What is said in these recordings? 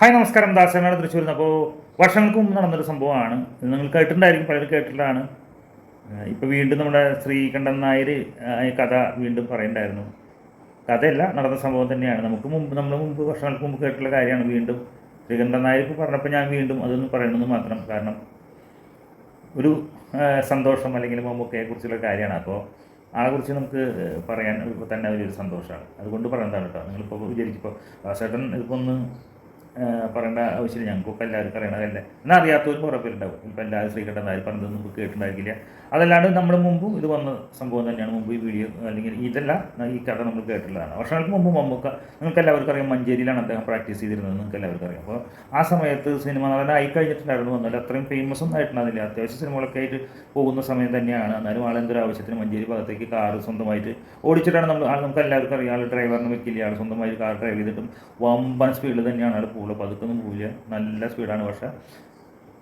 Hi നമസ്കാരം. ദാസനാണ് തൃശ്ശൂരിൽ നിന്ന്. അപ്പോൾ വർഷങ്ങൾക്ക് മുമ്പ് നടന്നൊരു സംഭവമാണ്. നിങ്ങൾ കേട്ടിട്ടുണ്ടായിരിക്കും പലരും കേട്ടിട്ടുള്ളതാണ്. ഇപ്പോൾ വീണ്ടും നമ്മുടെ ശ്രീകണ്ഠൻ നായർ കഥ വീണ്ടും പറയണ്ടായിരുന്നു. കഥയല്ല നടന്ന സംഭവം തന്നെയാണ്. നമുക്ക് മുമ്പ് നമ്മൾ മുമ്പ് വർഷങ്ങൾക്ക് മുമ്പ് കേട്ടുള്ള കാര്യമാണ് വീണ്ടും. ശ്രീകണ്ഠൻ നായർ ഇപ്പോൾ പറഞ്ഞപ്പോൾ ഞാൻ വീണ്ടും അതൊന്ന് പറയണമെന്ന് മാത്രം. കാരണം ഒരു സന്തോഷം അല്ലെങ്കിൽ മമ്മൂക്കയെ കുറിച്ചുള്ള കാര്യമാണ്. അപ്പോൾ ആളെക്കുറിച്ച് നമുക്ക് പറയാൻ തന്നെ വലിയൊരു സന്തോഷമാണ്. അതുകൊണ്ട് പറയുന്നതാണ് കേട്ടോ. നിങ്ങളിപ്പോൾ വിചാരിച്ചിപ്പോൾ ദാസേട്ടൻ ഇതിപ്പോൾ ഒന്ന് പറയേണ്ട ആവശ്യമില്ല. ഞങ്ങൾക്കൊക്കെ എല്ലാവർക്കും അറിയണതല്ലേ എന്നാൽ അറിയാത്തവരും കുറേ പേരുണ്ടാവും. ഇപ്പം എല്ലാവരും ശ്രീകണ്ഠൻ നായർ പറഞ്ഞതൊന്നും നമുക്ക് കേട്ടിട്ടുണ്ടായിരിക്കില്ല. അതല്ലാണ്ട് നമ്മൾ മുമ്പും ഇത് വന്ന സംഭവം തന്നെയാണ്. മുമ്പ് ഈ വീഡിയോ അല്ലെങ്കിൽ ഇതല്ല ഈ കഥ നമ്മൾ കേട്ടിട്ടുള്ളതാണ്. വർഷങ്ങൾക്ക് മുമ്പ് മമ്മൂക്ക നിങ്ങൾക്ക് എല്ലാവർക്കും അറിയാം മഞ്ചേരിയിലാണ് അദ്ദേഹം പ്രാക്ടീസ് ചെയ്തിരുന്നത് നിങ്ങൾക്ക് എല്ലാവർക്കും അറിയാം. അപ്പോൾ ആ സമയത്ത് സിനിമ നടനായി കഴിഞ്ഞിട്ടുണ്ടായിരുന്നു എന്നാലും അത്രയും ഫേമസ് ഒന്നും ആയിട്ടുണ്ടായിരുന്നില്ല അത്യാവശ്യം സിനിമകളൊക്കെ ആയിട്ട് പോകുന്ന സമയം തന്നെയാണ്. എന്നാലും ആളെന്തൊരു ആവശ്യത്തിന് മഞ്ചേരി ഭാഗത്തേക്ക് കാറ് സ്വന്തമായിട്ട് ഓടിച്ചിട്ടാണ് നമ്മൾ നമുക്ക് എല്ലാവർക്കും അറിയാം. ആൾ ഡ്രൈവറിന് വെക്കില്ല. ആൾ സ്വന്തമായിട്ട് കാർ ഡ്രൈവ് ചെയ്തിട്ടും വമ്പൻ സ്പീഡിൽ തന്നെയാണ് ആൾ പോകുക പതുക്കൊന്നും പോവില്ല നല്ല സ്പീഡാണ് പക്ഷേ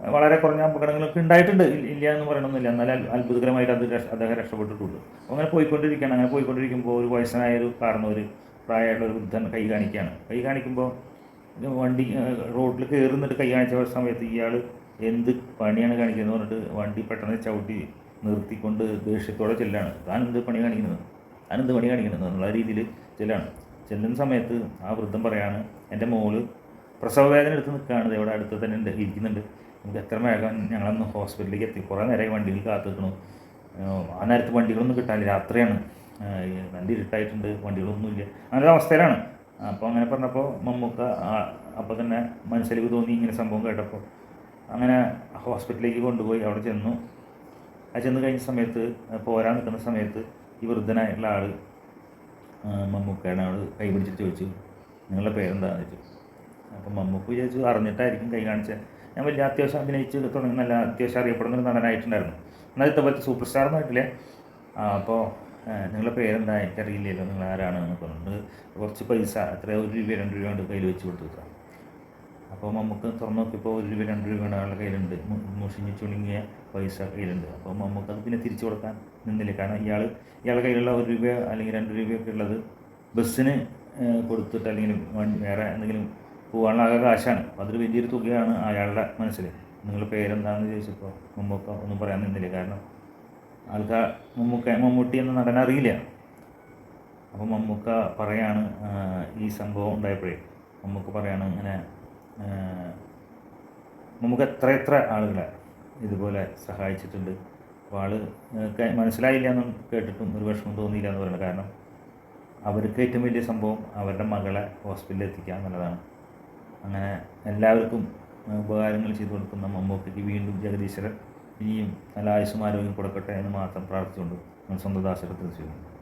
വളരെ കുറഞ്ഞ അപകടങ്ങളൊക്കെ ഉണ്ടായിട്ടുണ്ട് ഇല്ല- എന്ന് പറയണമെന്നില്ല എന്നാൽ അത്ഭുതകരമായിട്ട് അത് അദ്ദേഹം രക്ഷപ്പെട്ടിട്ടുള്ളൂ. അപ്പോൾ അങ്ങനെ പോയിക്കൊണ്ടിരിക്കുകയാണ്. അങ്ങനെ പോയിക്കൊണ്ടിരിക്കുമ്പോൾ ഒരു വയസ്സനായ ഒരു കാരണവർ പ്രായമായിട്ടുള്ള ഒരു വൃദ്ധൻ കൈ കാണിക്കുകയാണ്. കൈ കാണിക്കുമ്പോൾ വണ്ടി റോഡിൽ കയറുന്നിട്ട് കൈ കാണിച്ച സമയത്ത് ഇയാൾ എന്ത് പണിയാണ് കാണിക്കുന്നത് പറഞ്ഞിട്ട് വണ്ടി പെട്ടെന്ന് ചവിട്ടി നിർത്തിക്കൊണ്ട് ദേഷ്യത്തോടെ ചെല്ലാണ്. താൻ എന്ത് പണി കാണിക്കുന്നത്? താൻ എന്ത് പണി കാണിക്കുന്നത്? എന്നുള്ള രീതിയിൽ ചെല്ലാണ്. ചെല്ലുന്ന സമയത്ത് ആ വൃദ്ധം പറയാണ് എന്റെ മോൾ പ്രസവ വേദന എടുത്ത് നിൽക്കുകയാണ്. ഇവിടെ അടുത്ത് തന്നെ ഉണ്ട് ഇരിക്കുന്നുണ്ട്. നമുക്ക് എത്ര വേഗം ഞങ്ങളൊന്ന് ഹോസ്പിറ്റലിലേക്ക് എത്തി. കുറേ നേരമായി വണ്ടികൾ കാത്തു ആ നേരത്ത് വണ്ടികളൊന്നും കിട്ടാനില്ല. രാത്രിയാണ്. നല്ല ഇരുട്ടായിട്ടുണ്ട്. വണ്ടികളൊന്നുമില്ല. അങ്ങനെ അവസ്ഥയിലാണ്. അപ്പോൾ അങ്ങനെ പറഞ്ഞപ്പോൾ മമ്മൂക്ക അപ്പോൾ തന്നെ മനസ്സിലേക്ക് തോന്നി ഇങ്ങനെ സംഭവം കേട്ടപ്പോൾ അങ്ങനെ ഹോസ്പിറ്റലിലേക്ക് കൊണ്ടുപോയി. അവിടെ ചെന്നു. ആ ചെന്ന് കഴിഞ്ഞ സമയത്ത് പോരാൻ നിൽക്കുന്ന സമയത്ത് ഈ വൃദ്ധനായിട്ടുള്ള ആൾ മമ്മൂക്കയുടെ ആൾ കൈ പിടിച്ചിട്ട് ചോദിച്ചു നിങ്ങളുടെ പേരെന്താണെന്ന് ചോദിച്ചു. അപ്പം മമ്മൂക്ക് വിചാരിച്ചു അറിഞ്ഞിട്ടായിരിക്കും കൈ കാണിച്ചത് ഞാൻ വലിയ അത്യാവശ്യം അഭിനയിച്ച് തുടങ്ങി നല്ല അത്യാവശ്യം അറിയപ്പെടുന്ന ഒരു നടനായിട്ടുണ്ടായിരുന്നു. എന്നാൽ ഇതുപോലത്തെ സൂപ്പർ സ്റ്റാർ ആയിട്ടില്ല. അപ്പോൾ നിങ്ങളുടെ പേരെന്താ? എനിക്കറിയില്ലല്ലോ നിങ്ങൾ ആരാണ് എന്ന് പറഞ്ഞിട്ട് കുറച്ച് പൈസ എത്ര ഒരു രൂപ രണ്ട് രൂപ കൊണ്ട് കയ്യിൽ വെച്ച് കൊടുത്തു അപ്പോൾ നമുക്ക് തുറന്നു നോക്കിയപ്പോൾ ഒരു രൂപ രണ്ട് രൂപ ആളുടെ കയ്യിലുണ്ട്. മുഷിഞ്ഞ് ചുണുങ്ങിയ പൈസ കയ്യിലുണ്ട്. അപ്പോൾ നമുക്ക് അത് പിന്നെ തിരിച്ചു കൊടുക്കാൻ നിന്നില്ല. കാരണം ഇയാൾ ഇയാളുടെ കയ്യിലുള്ള ഒരു രൂപ അല്ലെങ്കിൽ രണ്ട് രൂപയൊക്കെ ഉള്ളത് ബസ്സിന് കൊടുത്തിട്ട് അല്ലെങ്കിൽ വേറെ എന്തെങ്കിലും പോകാനുള്ള കാശാണ് അപ്പോൾ അതൊരു വലിയൊരു തുകയാണ് അയാളുടെ മനസ്സിൽ നിങ്ങളുടെ പേരെന്താണെന്ന് ചോദിച്ചപ്പോൾ മമ്മൂക്ക ഒന്നും പറയാൻ നിന്നില്ല. കാരണം ആൾക്കാർ മമ്മൂക്ക മമ്മൂട്ടി എന്ന നടൻ അറിയില്ല. അപ്പോൾ മമ്മൂക്ക പറയാണ് ഈ സംഭവം ഉണ്ടായപ്പോഴേ മമ്മൂക്ക പറയാണ് ഇങ്ങനെ മമ്മൂക്ക എത്ര എത്ര ആളുകളെ ഇതുപോലെ സഹായിച്ചിട്ടുണ്ട്. അപ്പോൾ ആൾ മനസ്സിലായില്ല എന്നും കേട്ടിട്ടും ഒരു വിഷമം തോന്നിയില്ല എന്ന് പറയുന്നത് കാരണം അവർക്ക് ഏറ്റവും വലിയ സംഭവം അവരുടെ മകളെ ഹോസ്പിറ്റലിൽ എത്തിക്കുക എന്നുള്ളതാണ്. അങ്ങനെ എല്ലാവർക്കും ഉപകാരങ്ങൾ ചെയ്തു കൊടുക്കുന്ന മമ്മൂക്കയ്ക്ക് വീണ്ടും ജഗദീശ്വരൻ ഇനിയും നല്ല ആയുസ്സും ആരോഗ്യം കൊടുക്കട്ടെ എന്ന് മാത്രം പ്രാർത്ഥിച്ചുകൊണ്ട് സ്വന്തം ദാസരത്തിൽ ചെയ്യുന്നു